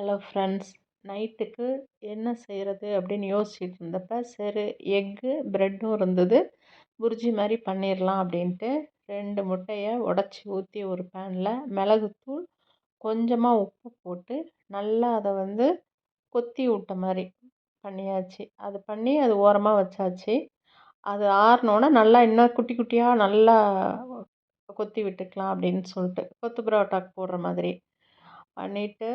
Hello friends. நைட்டுக்கு என்ன செய்கிறது அப்படின்னு யோசிச்சுட்டு இருந்தப்போ சரி எக்கு ப்ரெட்டும் இருந்தது. புரிஜி மாதிரி பண்ணிடலாம் அப்படின்ட்டு ரெண்டு முட்டையை உடச்சி ஊற்றி ஒரு பேனில் மிளகுத்தூள் கொஞ்சமாக உப்பு போட்டு நல்லா அதை வந்து கொத்தி விட்ட மாதிரி பண்ணியாச்சு. அது பண்ணி அது ஓரமாக வச்சாச்சு. அது ஆறினோன்னே நல்லா இன்னும் குட்டி குட்டியாக நல்லா கொத்தி விட்டுக்கலாம் அப்படின்னு சொல்லிட்டு கொத்து பரோட்டாக்கு போடுற மாதிரி பண்ணிவிட்டு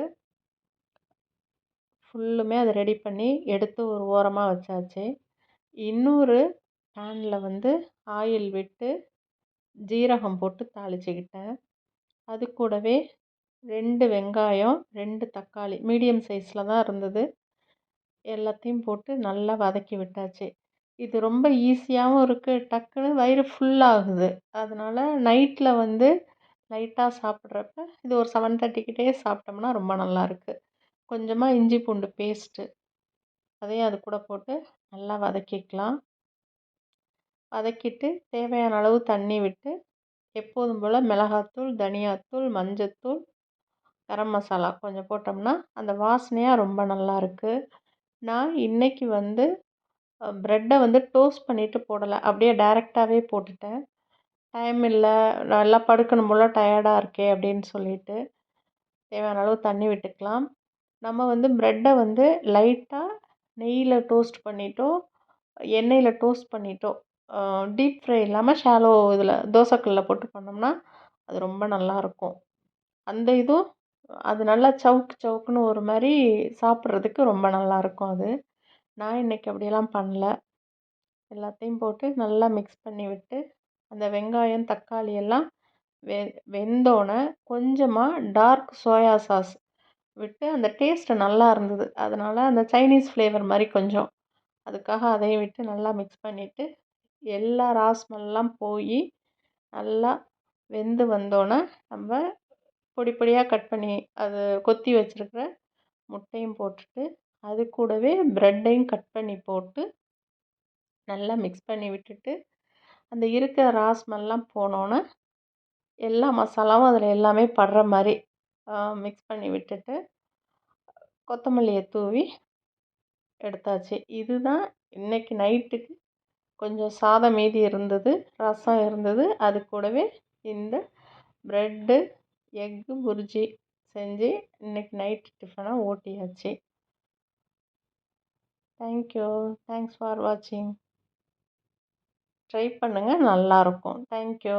ஃபுல்லுமே அதை ரெடி பண்ணி எடுத்து ஒரு ஓரமாக வச்சாச்சு. இன்னொரு பேனில் வந்து ஆயில் விட்டு ஜீரகம் போட்டு தாளிச்சுக்கிட்டேன். அது கூடவே ரெண்டு வெங்காயம் ரெண்டு தக்காளி மீடியம் சைஸில் தான் இருந்தது. எல்லாத்தையும் போட்டு நல்லா வதக்கி விட்டாச்சு. இது ரொம்ப ஈஸியாகவும் இருக்குது டக்குன்னு வயிறு ஃபுல்லாகுது அதனால் நைட்டில் வந்து லைட்டாக சாப்பிட்றப்ப இது ஒரு செவன் தேர்ட்டிக்கிட்டே சாப்பிட்டோம்னா ரொம்ப நல்லாயிருக்கு கொஞ்சமாக இஞ்சி பூண்டு பேஸ்ட்டு அதையும் அது கூட போட்டு நல்லா வதக்கிக்கலாம். வதக்கிட்டு தேவையான அளவு தண்ணி விட்டு எப்போதும் போல் மிளகாத்தூள் தனியாத்தூள் மஞ்சத்தூள் கரம் மசாலா கொஞ்சம் போட்டோம்னா அந்த வாசனையாக ரொம்ப நல்லாயிருக்கு நான் இன்றைக்கி வந்து ப்ரெட்டை வந்து டோஸ்ட் பண்ணிவிட்டு போடலை. அப்படியே டைரெக்டாகவே போட்டுட்டேன். டைம் இல்லை நல்லா படுக்கணும் போல் டயர்டாக இருக்கே அப்படின்னு சொல்லிட்டு தேவையான அளவு தண்ணி விட்டுக்கலாம். நம்ம வந்து ப்ரெட்டை வந்து லைட்டாக நெய்யில் டோஸ்ட் பண்ணிட்டோ எண்ணெயில் டோஸ்ட் பண்ணிட்டோ டீப் ஃப்ரை இல்லாமல் ஷாலோ இதில் தோசைக்கல்லில் போட்டு பண்ணோம்னா அது ரொம்ப நல்லாயிருக்கும் அந்த இதுவும் அது நல்லா சவுக்கு சவுக்குன்னு ஒரு மாதிரி சாப்பிட்றதுக்கு ரொம்ப நல்லாயிருக்கும் அது. நான் இன்றைக்கி அப்படியெல்லாம் பண்ணல. எல்லாத்தையும் போட்டு நல்லா மிக்ஸ் பண்ணி விட்டு அந்த வெங்காயம் தக்காளி எல்லாம் வெ வெந்தோடனே கொஞ்சமாக டார்க் சோயா சாஸ் விட்டு அந்த டேஸ்ட்டு நல்லா இருந்தது. அதனால் அந்த சைனீஸ் ஃப்ளேவர் மாதிரி கொஞ்சம். அதுக்காக அதையும் விட்டு நல்லா மிக்ஸ் பண்ணிவிட்டு எல்லா ராஸ்மெல்லாம் போய் நல்லா வெந்து வந்தோடனே நம்ம பொடி பொடியாக கட் பண்ணி அது கொத்தி வச்சுருக்கிற முட்டையும் போட்டுட்டு அது கூடவே ப்ரெட்டையும் கட் பண்ணி போட்டு நல்லா மிக்ஸ் பண்ணி விட்டுட்டு அந்த இருக்கிற ராஸ்மெல்லாம் போனோன்னே எல்லா மசாலாவும் அதில் எல்லாமே படுற மாதிரி மிக்ஸ் பண்ணி விட்டுட்டு கொத்தமல்லியை தூவி எடுத்தாச்சு. இதுதான் இன்றைக்கி நைட்டுக்கு கொஞ்சம் சாதம் மீதி இருந்தது ரசம் இருந்தது. அது கூடவே இந்த ப்ரெட்டு எக்கு புரிஜி செஞ்சு இன்றைக்கி நைட் டிஃபனாக ஓட்டியாச்சு. தேங்க்யூ தேங்க்ஸ் ஃபார் வாட்சிங் ட்ரை பண்ணுங்கள் நல்லாயிருக்கும் தேங்க்யூ